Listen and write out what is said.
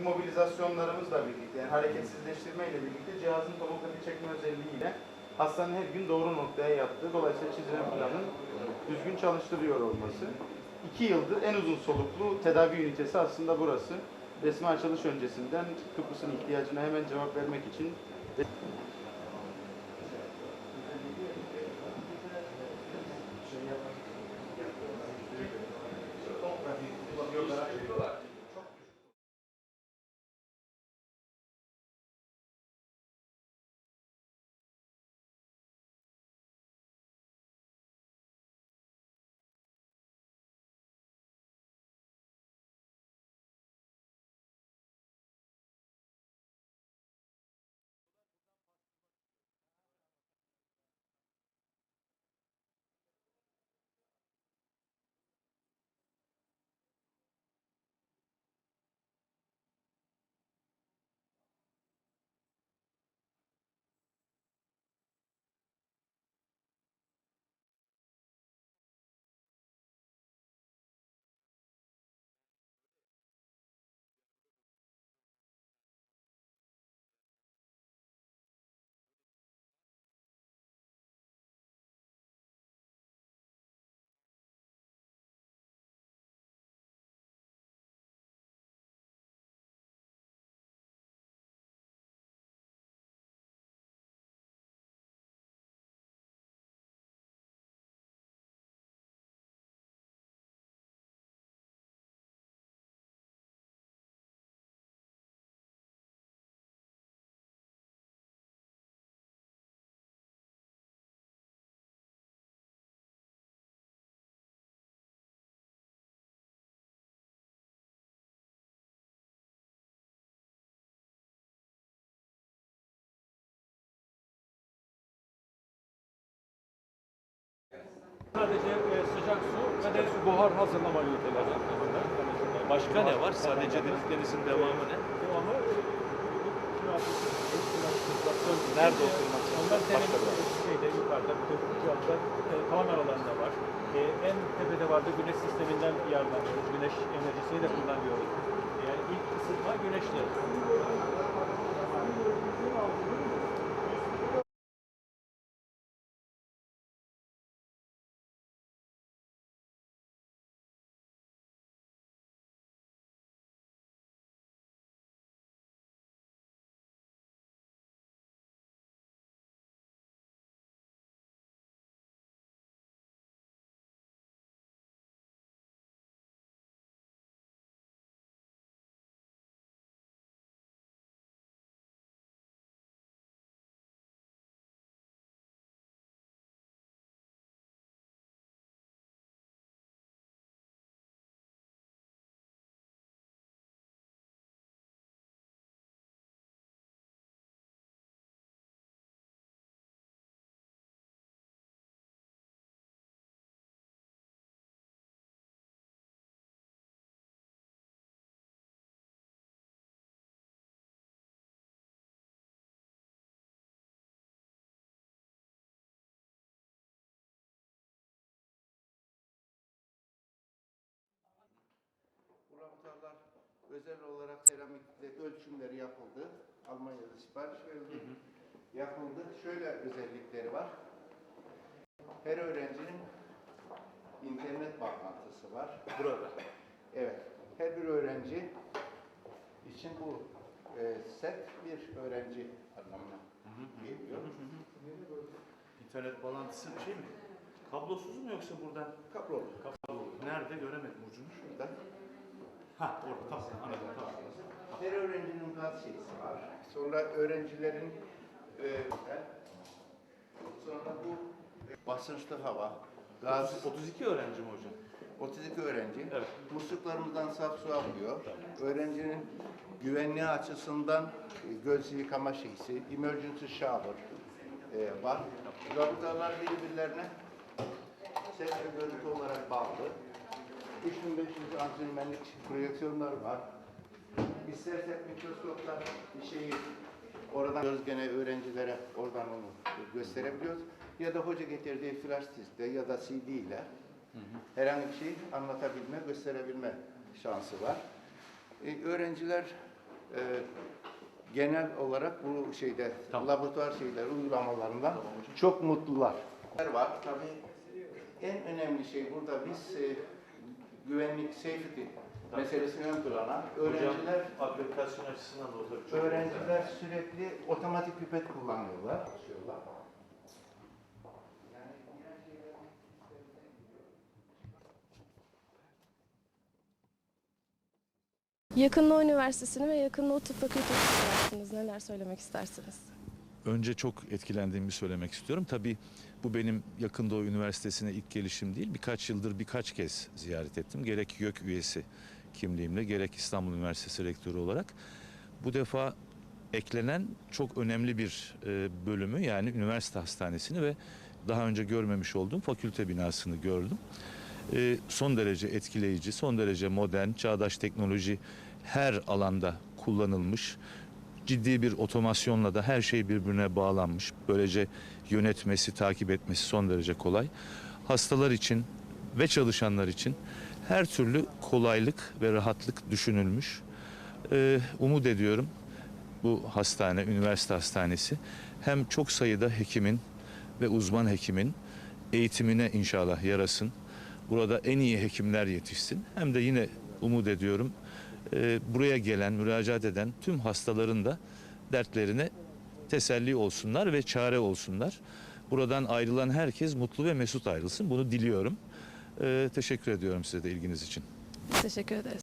immobilizasyonlarımızla birlikte, yani hareketsizleştirme ile birlikte cihazın tomografi çekme özelliğiyle hastanın her gün doğru noktaya yattığı, dolayısıyla çizilen planın düzgün çalıştırıyor olması. İki yıldır en uzun soluklu tedavi ünitesi aslında burası. Resmi açılış öncesinden Kıbrıs'ın ihtiyacına hemen cevap vermek için Sadece e, sıcak su ve de buhar hazırlama üniteleri. Başka ne var? Sadece deniz denizin devamı ne? Devamı Nerede oturmak Onlar şeyde yukarıda cihazda e, tavan aralarında var. E, en tepede vardı güneş sisteminden yararlanıyoruz. Güneş enerjisini de kullanıyoruz. Yani ilk ısıtma güneşle. Özel olarak seramikte ölçümleri yapıldı. Almanya'da sipariş verildi. Yapıldı. Şöyle özellikleri var. Her öğrencinin internet bağlantısı var. Burada. Evet. Her bir öğrenci için bu e, set bir öğrenci anlamına geliyor. İnternet bağlantısı bir şey mi? Kablosuz mu yoksa buradan? Kablolu. Kablolu. Nerede göremedim ucunu. Şurada. Ha orada tamam anladım tamam. Her öğrencinin gaz şeysi var. Sonra öğrencilerin e, sonra bu basınçlı hava, gaz, 32 öğrenci mi hocam? 32 öğrenci. Evet. Musluklarımızdan saf su alıyor. Öğrencinin güvenliği açısından e, göz yıkama şeysi, emergency shower e, var. Laboratuvarlar birbirlerine ses ve görüntü olarak bağlı. 3500 antimenlik projeksiyonlar var. İstersek mikroskopla bir şeyi oradan göz gene öğrencilere oradan onu gösterebiliyoruz. Ya da hoca getirdiği flash diskte ya da CD ile herhangi bir şey anlatabilme, gösterebilme şansı var. E, öğrenciler e, genel olarak bu şeyde Tamam. laboratuvar şeyler uygulamalarından çok mutlular. Var tabii en önemli şey burada biz e, güvenlik, safety meselesini ön plana. Öğrenciler Hocam akreditasyon açısından da o tabii çok öğrenciler sürekli otomatik pipet kullanıyorlar. Yakınlığı Üniversitesi'ni ve Yakınlığı Tıp Fakültesi yaptınız. Neler söylemek istersiniz? Önce çok etkilendiğimi söylemek istiyorum. Tabii bu benim Yakın Doğu Üniversitesi'ne ilk gelişim değil. Birkaç yıldır birkaç kez ziyaret ettim. Gerek YÖK üyesi kimliğimle gerek İstanbul Üniversitesi rektörü olarak. Bu defa eklenen çok önemli bir e, bölümü yani üniversite hastanesini ve daha önce görmemiş olduğum fakülte binasını gördüm. E, son derece etkileyici, son derece modern, çağdaş teknoloji her alanda kullanılmış ciddi bir otomasyonla da her şey birbirine bağlanmış. Böylece yönetmesi, takip etmesi son derece kolay. Hastalar için ve çalışanlar için her türlü kolaylık ve rahatlık düşünülmüş. Ee, umut ediyorum bu hastane, üniversite hastanesi hem çok sayıda hekimin ve uzman hekimin eğitimine inşallah yarasın. Burada en iyi hekimler yetişsin. Hem de yine umut ediyorum e, buraya gelen, müracaat eden tüm hastaların da dertlerine teselli olsunlar ve çare olsunlar. Buradan ayrılan herkes mutlu ve mesut ayrılsın. Bunu diliyorum. E, teşekkür ediyorum size de ilginiz için. Teşekkür ederiz.